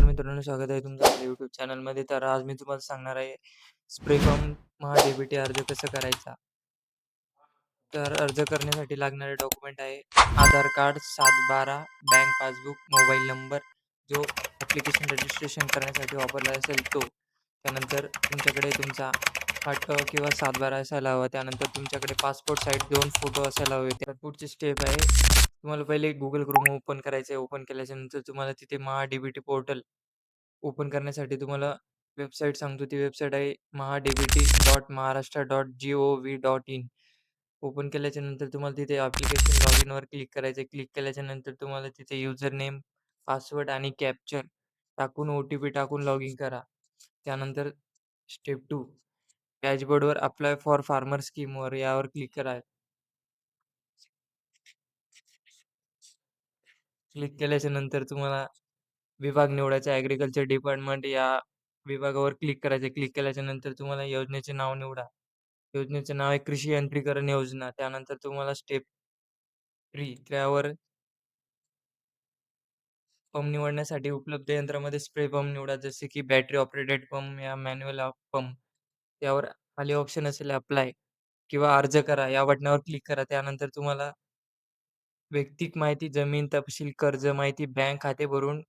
नमस्कार मित्रांनो, स्वागत आहे तुमचं आपल्या चॅनलमध्ये. तर आज मी तुम्हाला सांगणार आहे, स्प्रे पंप महा डीबीटी अर्ज कसं करायचा. तर अर्ज करण्यासाठी लागणारे डॉक्युमेंट आहे Aadhaar card, 7/12, bank passbook, mobile number, जो ॲप्लिकेशन रजिस्ट्रेशन करण्यासाठी वापरला असेल तो. त्यानंतर तुमच्याकडे तुमचा आठ किंवा 7/12 असायला हवा. त्यानंतर तुमच्याकडे पासपोर्ट साईट दोन फोटो असायला हवे. तर पुढची स्टेप आहे, तुम्हाला पहिले गुगल क्रोम ओपन करायचं आहे. ओपन केल्याच्यानंतर तुम्हाला तिथे महा-डी-बी-टी पोर्टल ओपन करण्यासाठी तुम्हाला वेबसाईट सांगतो. ती वेबसाईट आहे Maha D B T dot Maharashtra dot G O V dot in open केल्याच्यानंतर तुम्हाला तिथे ॲप्लिकेशन लॉगिनवर क्लिक करायचं आहे. क्लिक केल्याच्यानंतर तुम्हाला तिथे युजर नेम, पासवर्ड आणि कॅप्चर टाकून ओ-टी-पी टाकून लॉग इन करा. त्यानंतर स्टेप टू डॅशबोर्डवर अप्लाय फॉर फार्मर स्कीमवर यावर क्लिक करा. क्लिक केल्याच्यानंतर तुम्हाला विभाग निवडायचा आहे. ॲग्रीकल्चर डिपार्टमेंट या विभागावर क्लिक करायचे क्लिक केल्याच्यानंतर तुम्हाला योजनेचे नाव निवडा. योजनेचे नाव आहे कृषी यंत्रीकरण योजना. त्यानंतर तुम्हाला स्टेप 3 त्यावर पंप निवडण्यासाठी उपलब्ध यंत्रामध्ये स्प्रे पंप निवडा. जसे की बॅटरी ऑपरेटेड पंप या मॅन्युअल पंप. त्यावर खाली ऑप्शन असेल अप्लाय किंवा अर्ज करा या बटणावर क्लिक करा. त्यानंतर तुम्हाला वैयक्तिक माहिती, जमीन तपशील, कर्ज माहिती, बँक खाते भरून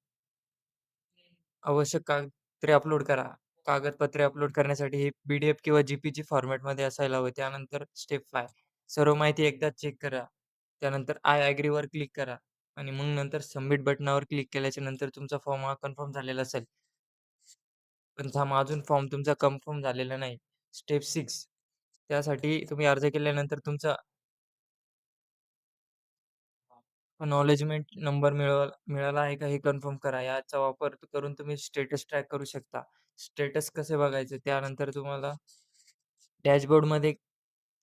आवश्यक कागदपत्रे अपलोड करा. कागदपत्रे अपलोड करण्यासाठी हे पी-डी-एफ किंवा जी-पी-जी फॉर्मॅटमध्ये असायला हवं. त्यानंतर स्टेप 5 सर्व माहिती एकदा चेक करा. त्यानंतर आय ॲग्रीवर क्लिक करा आणि मग नंतर सबमिट बटणावर क्लिक केल्याच्यानंतर तुमचा फॉर्म हा कन्फर्म झालेला असेल. पण थांबा अजून फॉर्म तुमचा कन्फर्म झालेला नाही. स्टेप 6 त्यासाठी तुम्ही अर्ज केल्यानंतर तुमचा अॅक्नॉलेजमेंट नंबर मिळवा मिळाला आहे का हे कन्फर्म करा. याचा वापर करून तुम्ही स्टेटस ट्रॅक करू शकता. स्टेटस कसे बघायचे त्यानंतर तुम्हाला डॅशबोर्डमध्ये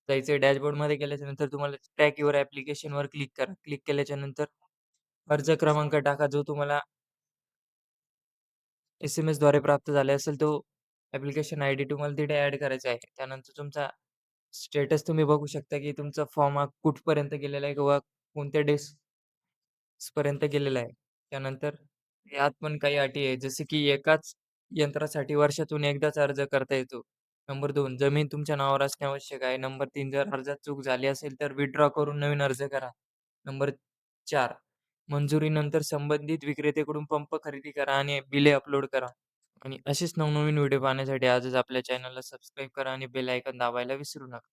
जायचं आहे. डॅशबोर्डमध्ये गेल्याच्यानंतर तुम्हाला ट्रॅक युअर ॲप्लिकेशनवर क्लिक करा. क्लिक केल्याच्यानंतर अर्ज क्रमांक टाका जो तुम्हाला एस-एम-एसद्वारे प्राप्त झाले असेल तो ॲप्लिकेशन आयडी तुम्हाला तिथे ॲड करायचा आहे. त्यानंतर तुमचा स्टेटस तुम्ही बघू शकता, की तुमचा फॉर्म हा कुठपर्यंत गेलेला आहे किंवा कोणत्या डेस्कपर्यंत गेलेला आहे. त्यानंतर यात पण काही अटी आहेत. जसे की एकाच यंत्रासाठी वर्षातून एकदाच अर्ज करता येतो. नंबर 2 जमीन तुमच्या नावावर असणे आवश्यक आहे. नंबर 3 जर अर्जात चूक झाली असेल तर विथड्रॉ करून नवीन अर्ज करा. नंबर 4 मंजुरीनंतर संबंधित विक्रेत्याकडून पंप खरेदी करा आणि बिले अपलोड करा. आणि असेच नवनवीन व्हिडिओ पाहण्यासाठी आजच आपल्या चॅनलला सबस्क्राईब करा आणि बेल आयकॉन दाबायला विसरू नका.